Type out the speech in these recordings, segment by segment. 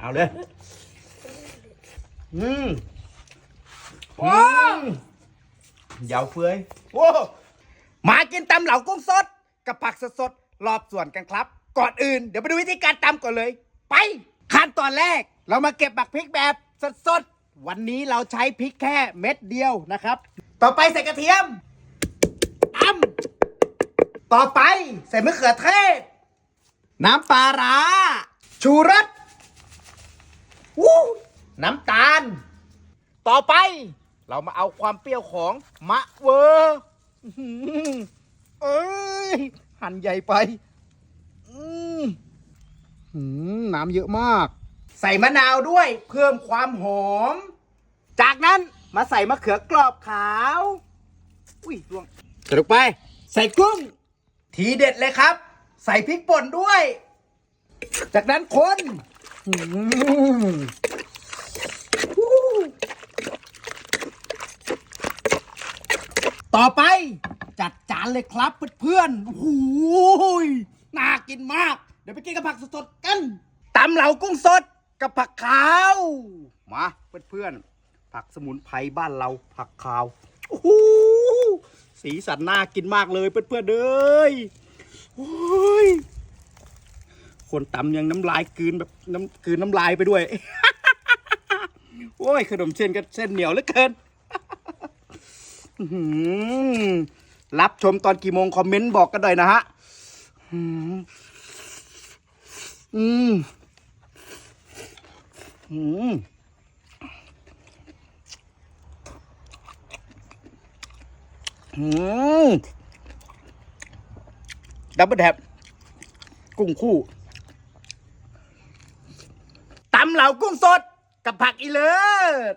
เอาเลย อืมว้าวอืมยาวเฟือยโว้มากินตำเหลากุ้งสด กับผักสดๆรอบส่วนกันครับ ก่อนอื่นเดี๋ยวไปดูวิธีการตำก่อนเลย ไป ขั้นตอนแรก เรามาเก็บบักพริกแบบสดๆวันนี้เราใช้พริกแค่เม็ดเดียวนะครับ ต่อไปใส่กระเทียมตำต่อไปใส่มะเขือเทศ น้ำปลาร้าชูรสวู้ น้ำตาล ต่อไป เรามาเอาความเปรี้ยวของมะเวอร์อื้อหือเอ้ยหั่นใหญ่ไปอืมหืมน้ำเยอะมาก ใส่มะนาวด้วย เพิ่มความหอม จากนั้นมาใส่มะเขือกรอบขาว อุ้ยลวงใส่ลงไป ใส่กุ้ง ทีเด็ดเลยครับ ใส่พริกป่นด้วย จากนั้นคนอืมฮู้ ต่อไปจัดจานเลยครับเพื่อนๆโอ้โหยน่ากินมาก เดี๋ยวไปกินกับผักสดๆกันตำเหลากุ้งสดกับผักขาว มาเพื่อนๆผักสมุนไพรบ้านเราผักขาวโอ้โหสีสันน่ากินมากเลยเพื่อนๆเอ้ยโอ้ยคนตำยังน้ำลายกลืนแบบน้ำกลืนน้ำลายไปด้วย โอ้ยขนมเส้นก็เส้นเหนียวเหลือเกิน รับชมตอนกี่โมงคอมเมนต์บอกกันหน่อยนะฮะอืมอืมอืมอืมดับเบิลแท็บกุ้งคู่ตำเหลากุ้งสดกับผักอีเลิศ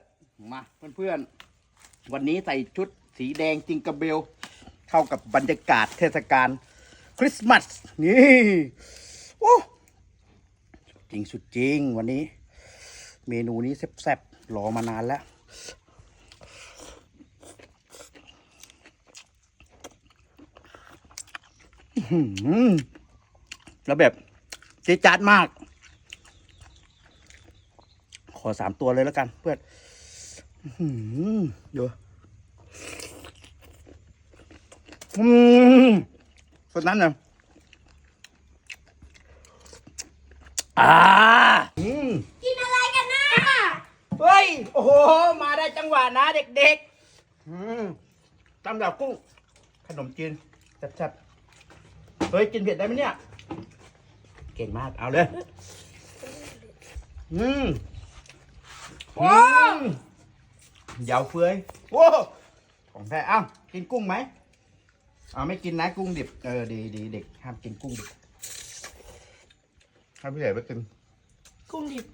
มาเพื่อนๆ วันนี้ใส่ชุด สีแดงจิงกระเบล เข้ากับบรรยากาศเทศกาลคริสต์มาสนี่โอ้จริงสุดจริงวันนี้ เมนูนี้แซ่บๆรอมานานแล้วแล้วแบบเจ๊จัดมาก ขอสามตัวเลยแล้วกันเพื่อนอื้อหือดู อืมสดนั้นนะอ่าอืมกินอะไรกันนะเฮ้ย โอ้โห มาได้จังหวะนะเด็กๆอืมตำดาวกุ้งขนมจีนแซ่บๆเฮ้ย กินเผ็ดได้ไหมเนี่ย เก่งมาก เอาเลย อืมว้าวยาวเฟือยโว้ของแท้อ้าวกินกุ้งไหม อ้าวไม่กินนะกุ้งดิบ เออดีดีเด็กห้ามกินกุ้งดิบให้พี่ใหญ่ไปกิน กุ้งดิบ